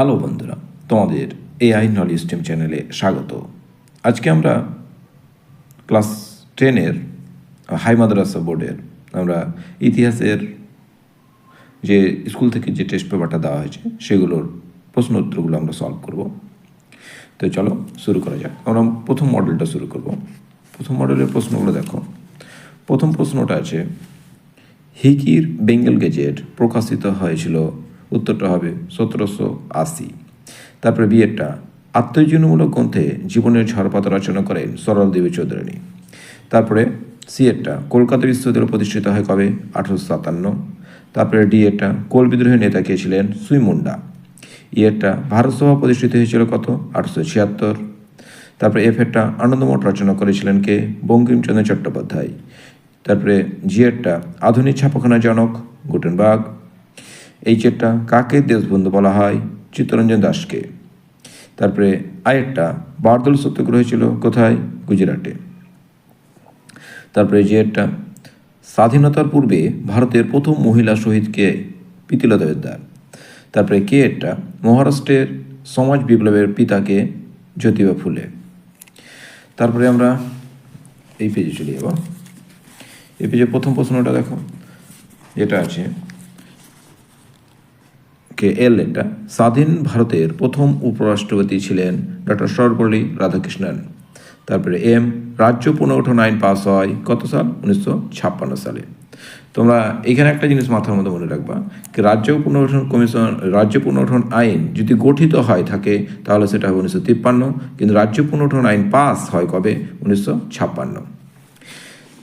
Hello বন্ধুরা, তোমাদের AI knowledge team চ্যানেলে স্বাগত। আজকে আমরা ক্লাস টেনের হাই মাদ্রাসা বোর্ডের আমরা ইতিহাসের যে স্কুল থেকে যে টেস্ট পেপারটা দেওয়া হয়েছে, সেগুলোর প্রশ্ন উত্তরগুলো আমরা সলভ করব। তো চলো শুরু করা যাক। আমরা প্রথম মডেলটা শুরু করব। প্রথম মডেলের প্রশ্নগুলো দেখো। প্রথম প্রশ্নটা আছে, হিকির বেঙ্গল গেজেট প্রকাশিত হয়েছিল উত্তরটা হবে সতেরোশো আশি। তারপরে বিয়েরটা। আত্মজীবনীমূলক গ্রন্থে জীবনের ঝড়পাতা রচনা করেন সরল দেবী চৌধুরানী তারপরে সিএরটা, কলকাতা বিশ্ববিদ্যালয় প্রতিষ্ঠিত হয় কবে? আঠারোশো সাতান্ন। তারপরে ডি এরটা কোল বিদ্রোহের নেতা কে ছিলেন সুইমুন্ডা ইয়েরটা, ভারত সভা প্রতিষ্ঠিত হয়েছিল কত? আঠারোশো ছিয়াত্তর। তারপরে এফ এরটা আনন্দমঠ রচনা করেছিলেন কে? বঙ্কিমচন্দ্র চট্টোপাধ্যায়। তারপরে জিয়েরটা আধুনিক ছাপাখানা জনক গুটেনবাগ। এইচেরটা কাকে দেশবন্ধু বলা হয়? চিত্তরঞ্জন দাসকে। তারপরে আয়েরটা বারদল সত্যগ্রহ ছিল কোথায়? গুজরাটে। তারপরে জিয়েরটা স্বাধীনতার পূর্বে ভারতের প্রথম মহিলা শহীদকে প্রীতিলতা দেবদার তারপরে কে এরটা মহারাষ্ট্রের সমাজ বিপ্লবের পিতাকে জ্যোতিবা ফুলে। তারপরে আমরা এই পেজে চলে যাব। এই পেজে প্রথম প্রশ্নটা দেখো। যেটা আছে কে এল এটা স্বাধীন ভারতের প্রথম উপরাষ্ট্রপতি ছিলেন ডক্টর সর্বপল্লী রাধাকৃষ্ণন। তারপরে এম রাজ্য পুনর্গঠন আইন পাস হয় কত সাল? উনিশশো ছাপ্পান্ন সালে। তোমরা এখানে একটা জিনিস মাথার মধ্যে মনে রাখবা কি রাজ্য পুনর্গঠন কমিশন, রাজ্য পুনর্গঠন আইন যদি গঠিত হয় থাকে তাহলে সেটা হবে উনিশশো তিপ্পান্ন, কিন্তু রাজ্য পুনর্গঠন আইন পাস হয় কবে? উনিশশো ছাপ্পান্ন।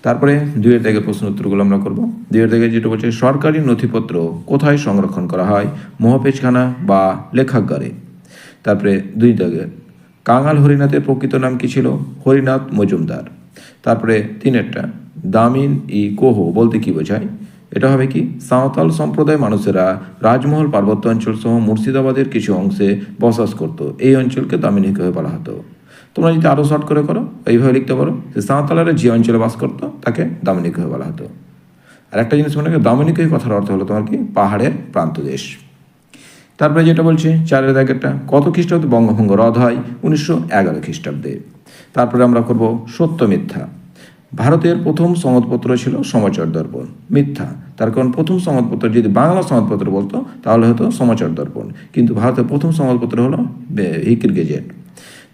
তারপরে দুইয়ের দাগের প্রশ্ন উত্তরগুলো আমরা করব। দুইয়ের দাগে যেটা বলছে সরকারি নথিপত্র কোথায় সংরক্ষণ করা হয়, মহাপেজখানা বা লেখাগারে? তারপরে দুই দাগে কাঙাল হরিনাথের প্রকৃত নাম কি ছিল? হরিনাথ মজুমদার। তারপরে তিনেরটা, দামিন ই কোহ বলতে কি বোঝায়? এটা হবে কি, সাঁওতাল সম্প্রদায় মানুষেরা রাজমহল পার্বত্য অঞ্চল সহ মুর্শিদাবাদের কিছু অংশে বসবাস করত। এই অঞ্চলকে দামিনী কোহে বলা হতো। তোমরা যদি আরও শর্ট করে করো, এইভাবে লিখতে পারো যে, সাঁওতালেরা যে অঞ্চলে বাস করতো, তাকে দামিনী কোহে বলা হতো। আর একটা জিনিস মনে রাখো দামিনী কোহে কথার অর্থ হলো তোমার কি? পাহাড়ের প্রান্ত দেশ। তারপরে যেটা বলছে, চারের দাগেরটা, কত খ্রিস্টাব্দে বঙ্গভঙ্গ রদ হয়? উনিশশো এগারো খ্রিস্টাব্দে। তারপরে আমরা করব সত্য মিথ্যা। ভারতের প্রথম সংবাদপত্র ছিল সমাচার দর্পণ, মিথ্যা। তার কারণ প্রথম সংবাদপত্র যদি বাংলা সংবাদপত্র বলতো, তাহলে হতো সমাচার দর্পণ। কিন্তু ভারতের প্রথম সংবাদপত্র হলো হিকির গেজেট।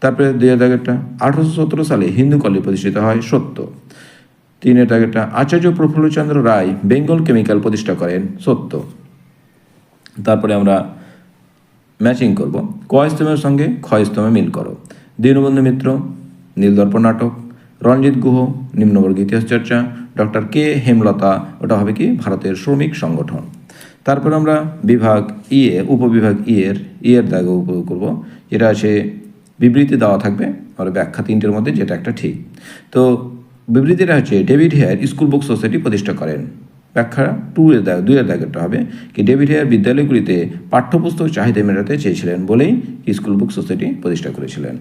তারপরে দুই হাজার দাগেরটা আঠারোশো সতেরো সালে হিন্দু কলেজ প্রতিষ্ঠিত হয় সত্য। তিনের দাগেরটা আচার্য প্রফুল্লচন্দ্র রায় বেঙ্গল কেমিক্যাল প্রতিষ্ঠা করেন সত্য। তারপরে আমরা ম্যাচিং করব। ক স্তমের সঙ্গে খ স্তমে মিল করো। দীনবন্ধু মিত্র, নীলদর্পণ নাটক, রঞ্জিত গুহ, নিম্নবর্গ ইতিহাস চর্চা, ডক্টর কে হেমলতা, ওটা হবে কি ভারতের শ্রমিক সংগঠন। তারপর আমরা বিভাগ ইয়ে উপবিভাগ ইয়ের ইয়ের দাগে উপয়োগ করব। যেটা আছে বিবৃতি দেওয়া থাকবে, আর ব্যাখ্যা তিনটের মধ্যে যেটা একটা ঠিক। তো বিবৃতিটা হচ্ছে, David Hare school book society প্রতিষ্ঠা করেন। ব্যাখ্যা টু এর দুই এর দাগেরটা হবে কি, ডেভিড হেয়ার বিদ্যালয়গুলিতে পাঠ্যপুস্তক চাহিদা মেটাতে চেয়েছিলেন বলেই স্কুল বুক সোসাইটি প্রতিষ্ঠা করেছিলেন।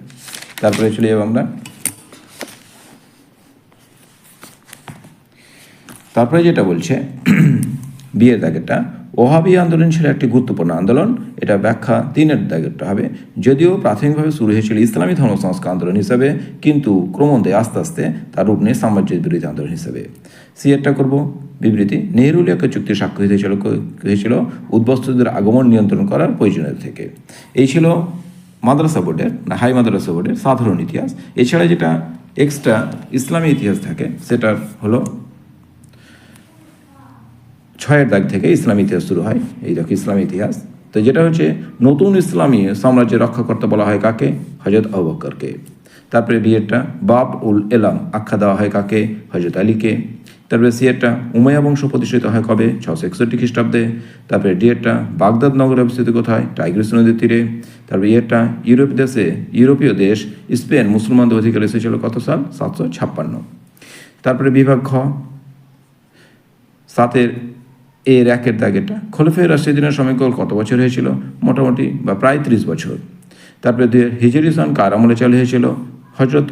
তারপরে চলে যাব আমরা। তারপরে যেটা বলছে বিয়ের দাগেরটা ওহাবি আন্দোলন ছিল একটি গুরুত্বপূর্ণ আন্দোলন। এটা ব্যাখ্যা তিনের দাগেরটা হবে। যদিও প্রাথমিকভাবে শুরু হয়েছিল ইসলামী ধর্ম সংস্কার আন্দোলন হিসাবে, কিন্তু ক্রমদে আস্তে আস্তে তার রূপ নিয়ে সাম্রাজ্যের বিরোধী আন্দোলন হিসেবে। একটা করব। বিবৃতি নেহরুলিয়াকে চুক্তি স্বাক্ষরিত হয়েছিল হয়েছিল উদ্বস্তদের আগমন নিয়ন্ত্রণ করার প্রয়োজনীয়তা থেকে। এই ছিল মাদ্রাসা বোর্ডের, না, হাই মাদ্রাসা বোর্ডের সাধারণ ইতিহাস। এছাড়া যেটা এক্সট্রা ইসলামী ইতিহাস থাকে সেটার হলো ছয়ের দাগ থেকে ইসলামী ইতিহাস শুরু হয়। এই দেখো, ইসলামী ইতিহাস। তো যেটা হচ্ছে, নতুন ইসলামী সাম্রাজ্যের রক্ষাকর্তা বলা হয় কাকে? হজরত আবকরকে তারপরে বিয়েরটা, বাব উল এলাম, আখ্যা দেওয়া হয় কাকে? হজরত আলীকে। তারপরে সিয়েরটা, উমাইয়া বংশ প্রতিষ্ঠিত হয় কবে? ছশো একষট্টি খ্রিস্টাব্দে। তারপরে ডিয়েরটা, বাগদাদ নগরে অবস্থিত কোথায়? টাইগ্রিস নদীর তীরে। তারপরে ইয়েরটা, ইউরোপ দেশে, ইউরোপীয় দেশ, স্পেন মুসলমানদের অধিকার এসেছিল কত সাল? সাতশো ছাপ্পান্ন। তারপরে বিভাগ খ, সাতের এর র্যাকের দাগেটা খলিফে রাশিদিনের সময়কাল কত বছর হয়েছিল? মোটামুটি বা প্রায় ত্রিশ বছর। তারপরে দুই হিজরি সন কার আমলে চালু হয়েছিল? হজরত